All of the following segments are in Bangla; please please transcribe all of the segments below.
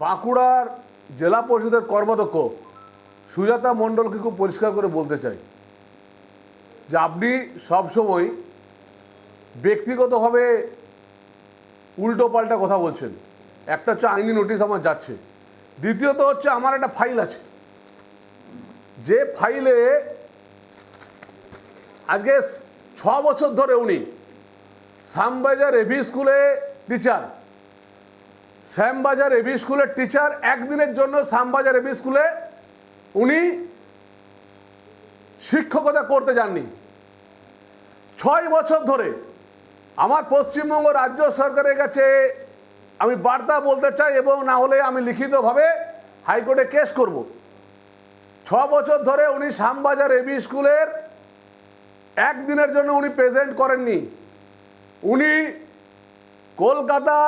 বাঁকুড়ার জেলা পরিষদের কর্মাধ্যক্ষ সুজাতা মণ্ডলকে খুব পরিষ্কার করে বলতে চাই যে আপনি সবসময় ব্যক্তিগতভাবে উল্টো পাল্টা কথা বলছেন। একটা হচ্ছে আইনি নোটিশ আমার যাচ্ছে। দ্বিতীয়ত হচ্ছে আমার একটা ফাইল আছে। যে ফাইলে আজকে ছ বছর ধরে উনি শ্যামবাজার এভি স্কুলে টিচার। শ্যামবাজার এভি স্কুলের টিচার একদিনের জন্য শ্যামবাজার এভি স্কুলে উনি শিক্ষকতা করতে যাননি। ছয় বছর ধরে আমার পশ্চিমবঙ্গ রাজ্য সরকারের কাছে আমি বার্তা বলতে চাই এবং না হলে আমি লিখিতভাবে হাইকোর্টে কেস করব। ছ বছর ধরে উনি শ্যামবাজার এবি স্কুলের একদিনের জন্য উনি প্রেজেন্ট করেননি। উনি কলকাতা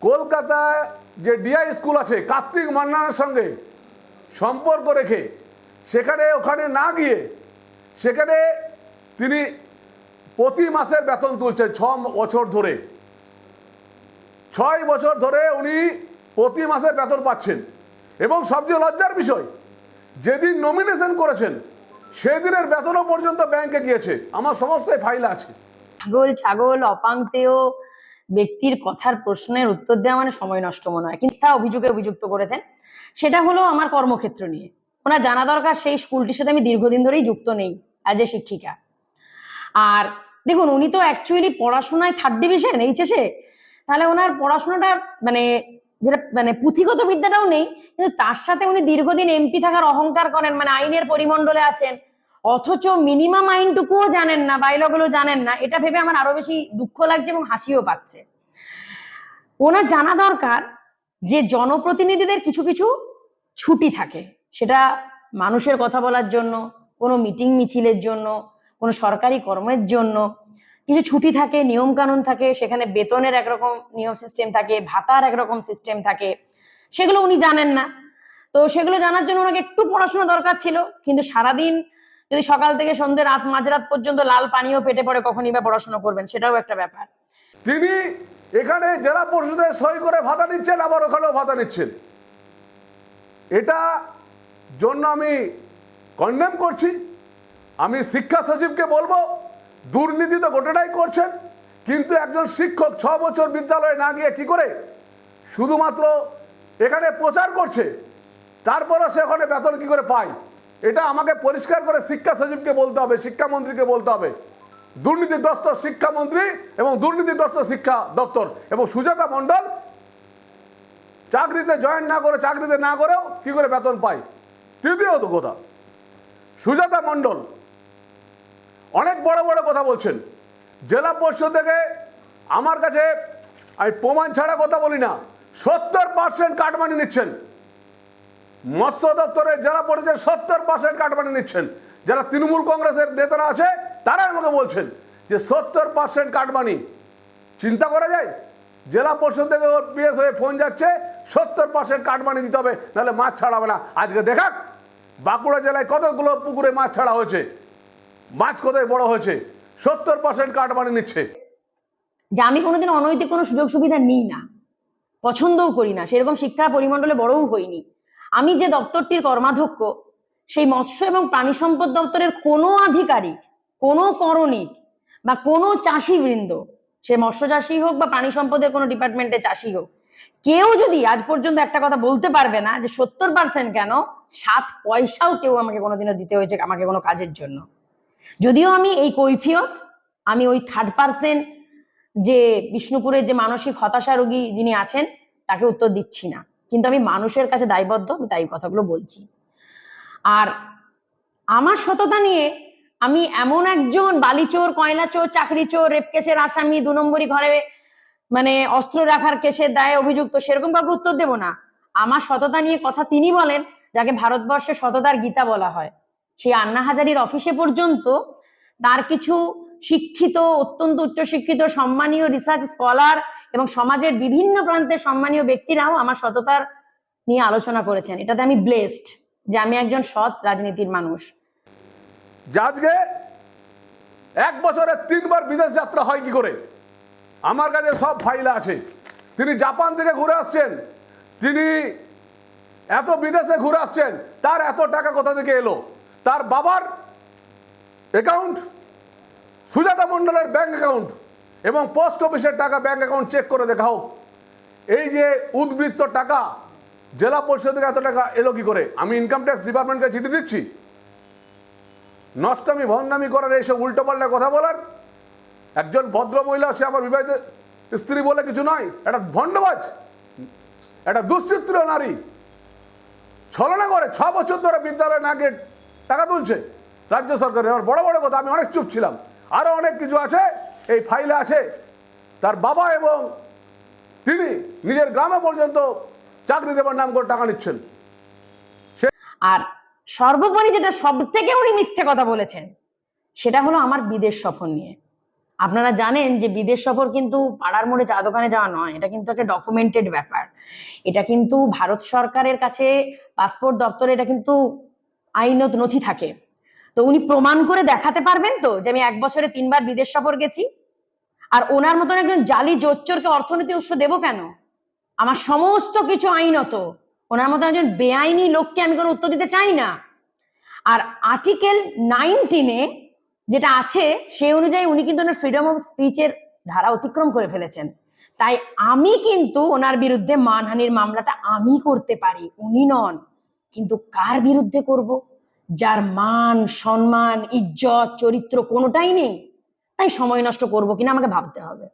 কলকাতায় যে ডিআই স্কুল আছে, কার্তিক মান্নানের সঙ্গে সম্পর্ক রেখে, সেখানে ওখানে না গিয়ে, সেখানে তিনি প্রতি মাসের বেতন তুলছেন ছ বছর ধরে। ছয় বছর ধরে উনি প্রতি মাসের বেতন পাচ্ছেন। এবং সবচেয়ে লজ্জার বিষয়, যেদিন নমিনেশন করেছেন, সেদিনের বেতনও পর্যন্ত ব্যাংকে গিয়েছে। আমার সমস্ত ফাইল আছে। ছাগল ছাগল অপাঙ্ক্তেয় ব্যক্তির কথার প্রশ্নের উত্তর দেওয়া মানে সময় নষ্ট মনে হয়। কিন্তু তা অভিযোগে অভিযুক্ত করেছেন। সেটা হলো আমার কর্মক্ষেত্র নিয়ে। ওনার জানা দরকার সেই স্কুলটির সাথে আমি দীর্ঘদিন ধরেই যুক্ত নেই অ্যাজ এ শিক্ষিকা। আর দেখুন, উনি তো অ্যাকচুয়ালি পড়াশোনায় থার্ড ডিভিশন এইচএসে তাহলে ওনার পড়াশোনাটা মানে যেটা মানে পুঁথিগত বিদ্যাটাও নেই, কিন্তু তার সাথে উনি দীর্ঘদিন এমপি থাকার অহংকার করেন মানে আইনের পরিমণ্ডলে আছেন অথচ মিনিমাম আইনটুকুও জানেন না বাইলগুলো জানেন না। এটা ভেবে আমার আরও বেশি দুঃখ লাগছে এবং হাসিও পাচ্ছে। ওনার জানা দরকার যে জনপ্রতিনিধিদের কিছু কিছু ছুটি থাকে। সেটা মানুষের কথা বলার জন্য, কোনো মিটিং মিছিলের জন্য, কোনো সরকারি কর্মের জন্য। কিছু ছুটি থাকে নিয়ম কানুন থাকে, সেখানে বেতনের একরকম নিয়ম সিস্টেম থাকে, ভাতার একরকম সিস্টেম থাকে। সেগুলো উনি জানেন না। তো সেগুলো জানার জন্য ওনাকে একটু পড়াশোনা দরকার ছিল, কিন্তু সারাদিন যদি সকাল থেকে সন্ধ্যে রাত মাঝরাত পর্যন্ত লাল পানিও পেটে পড়ে কখনই বা পড়াশোনা করবেন, সেটাও একটা ব্যাপার। তিনি এখানে জেলা পরিষদে সই করে ভাতা নিচ্ছেন, আবার ওখানেও ভাতা নিচ্ছেন। এটা জন্য আমি কন্ডেম করছি। আমি শিক্ষা সচিবকে বলব, দুর্নীতি তো গোটাটাই করছেন, কিন্তু একজন শিক্ষক ছ বছর বিদ্যালয়ে না গিয়ে কি করে? শুধুমাত্র এখানে প্রচার করছে তারপরে সে ওখানে বেতন কি করে পায়? এটা আমাকে পরিষ্কার করে শিক্ষা সচিবকে বলতে হবে শিক্ষামন্ত্রীকে বলতে হবে। দুর্নীতিগ্রস্ত শিক্ষামন্ত্রী এবং দুর্নীতিগ্রস্ত শিক্ষা দপ্তর এবং সুজাতা মণ্ডল চাকরিতে জয়েন না করে, চাকরিতে না করেও কি করে বেতন পায়? তৃতীয়ত কথা, সুজাতা মণ্ডল অনেক বড় বড় কথা বলছেন। জেলা পরিষদ থেকে আমার কাছে, আমি প্রমাণ ছাড়া কথা বলি না, সত্তর পার্সেন্ট কাটমানি নিচ্ছেন। মৎস্য দপ্তরের জেলা পরিষদের সত্তর পার্সেন্ট কাটমানি নিচ্ছেন, যারা তৃণমূল কংগ্রেসের নেতারা আছে, তারাই আমাকে বলছেন যে সত্তর পার্সেন্ট কাটমানি চিন্তা করা যায়? জেলা পরিষদ থেকে ওর পিএস হয়ে ফোন যাচ্ছে, সত্তর পার্সেন্ট কাটমানি দিতে হবে, নাহলে মাছ ছাড়াবে না। আজকে দেখাক, বাঁকুড়া জেলায় কতগুলো পুকুরে মাছ ছাড়া হয়েছে? মাছ কোথায় বড় হয়েছে? সত্তর পার্সেন্ট কাটমানি নিচ্ছে। যে আমি কোনোদিন অনৈতিক কোনো সুযোগ সুবিধা নিই না, পছন্দও করি না, সেরকম শিক্ষা পরিমণ্ডলে বড়ও হইনি। আমি যে দপ্তরটির কর্মাধ্যক্ষ, সেই মৎস্য এবং প্রাণী সম্পদ দপ্তরের কোনো আধিকারিক, কোনো করণিক বা কোনো চাষিবৃন্দ, সে মৎস্য চাষি হোক বা প্রাণী সম্পদের কোনো ডিপার্টমেন্টে চাষি হোক, কেউ যদি আজ পর্যন্ত একটা কথা বলতে পারবে না যে সত্তর পার্সেন্ট কেন সাত পয়সাও কেউ আমাকে কোনোদিনও দিতে হয়েছে আমাকে কোনো কাজের জন্য। যদিও আমি এই কৈফিয়ত, আমি ওই থার্ড পার্সেন্ট যে বিষ্ণুপুরের যে মানসিক হতাশা রোগী যিনি আছেন, তাকে উত্তর দিচ্ছি না। কিন্তু আমি মানুষের কাছে দায়বদ্ধ, আমি তাই কথাগুলো বলছি। আর আমার সততা নিয়ে আমি এমন একজন বালিচোর কয়লা চোর চাকরি চোর রেপ কেসের আসামি, দু নম্বরই ঘরে মানে অস্ত্র রাখার কেসের দায়ে অভিযুক্ত, সেরকম কাউকে উত্তর দেব না। আমার সততা নিয়ে কথা তিনি বলেন, যাকে ভারতবর্ষে সততার গীতা বলা হয়। সেই আন্না হাজারির অফিসে পর্যন্ত তার কিছু শিক্ষিত, অত্যন্ত উচ্চশিক্ষিত, সম্মানীয় রিসার্চ স্কলার এবং সমাজের বিভিন্ন প্রান্তের সম্মানীয় ব্যক্তিরাও আমার সততার নিয়ে আলোচনা করেছেন। এটাতে আমি ব্লেসড যে আমি একজন সৎ রাজনীতির মানুষ। যে আজকে এক বছরে তিনবার বিদেশ যাত্রা হয় কি করে? আমার কাছে সব ফাইল আছে। তিনি জাপান থেকে ঘুরে আসছেন। তিনি এত বিদেশে ঘুরে আসছেন। তার এত টাকা কোথা থেকে এলো? তার বাবার অ্যাকাউন্ট সুজাতা মণ্ডলের ব্যাংক অ্যাকাউন্ট এবং পোস্ট অফিসের টাকা ব্যাঙ্ক অ্যাকাউন্ট চেক করে দেখা হোক এই যে উদ্বৃত্ত টাকা, জেলা পরিষদ থেকে এত টাকা এলো কি করে? আমি ইনকাম ট্যাক্স ডিপার্টমেন্টকে চিঠি দিচ্ছি। নষ্টামি, ভণ্ডামি করার এইসব উল্টোপাল্টা কথা বলার একজন ভদ্র মহিলা, সে আমার বিবাহিত স্ত্রী বলে কিছু নয়, একটা ভণ্ডবাজ, একটা দুশ্চিত্র নারী, ছলনা করে, ছ বছর ধরে বিদ্যালয়ে না গিয়ে টাকা তুলছে। রাজ্য সরকারের আমার বড় বড় কথা, আমি অনেক চুপ ছিলাম। আরও অনেক কিছু আছে এই ফাইলে আছে তার বাবা এবং তিনি নিজের গ্রামে পর্যন্ত চাকরি দেবার নাম করে টাকা নিচ্ছেন। আর সর্বোপরি যেটা সব থেকে উনি মিথ্যে কথা বলেছেন, সেটা হলো আমার বিদেশ সফর নিয়ে। আপনারা জানেন যে বিদেশ সফর কিন্তু পাড়ার মোড়ে চা দোকানে যাওয়া নয়, এটা কিন্তু একটা ডকুমেন্টেড ব্যাপার। এটা কিন্তু ভারত সরকারের কাছে পাসপোর্ট দপ্তরে এটা কিন্তু আইনত নথি থাকে। তো উনি প্রমাণ করে দেখাতে পারবেন তো যে আমি এক বছরে তিনবার বিদেশ সফর গেছি? আর ওনার মতন একজন জালি জোচ্চরকে অর্থনীতি উৎস দেবো কেন? আমার সমস্ত কিছু আইনত। ওনার মতন একজন বেআইনি লোককে আমি কোনো উত্তর দিতে চাই না। আর আর্টিকেল নাইনটিনে যেটা আছে সেই অনুযায়ী উনি কিন্তু ওনার ফ্রিডম অফ স্পিচের ধারা অতিক্রম করে ফেলেছেন। তাই আমি কিন্তু ওনার বিরুদ্ধে মানহানির মামলাটা আমি করতে পারি, উনি নন। কিন্তু কার বিরুদ্ধে করব? যার মান, সম্মান, ইজ্জত, চরিত্র কোনোটাই নেই। তাই সময় নষ্ট করব কিনা আমাকে ভাবতে হবে।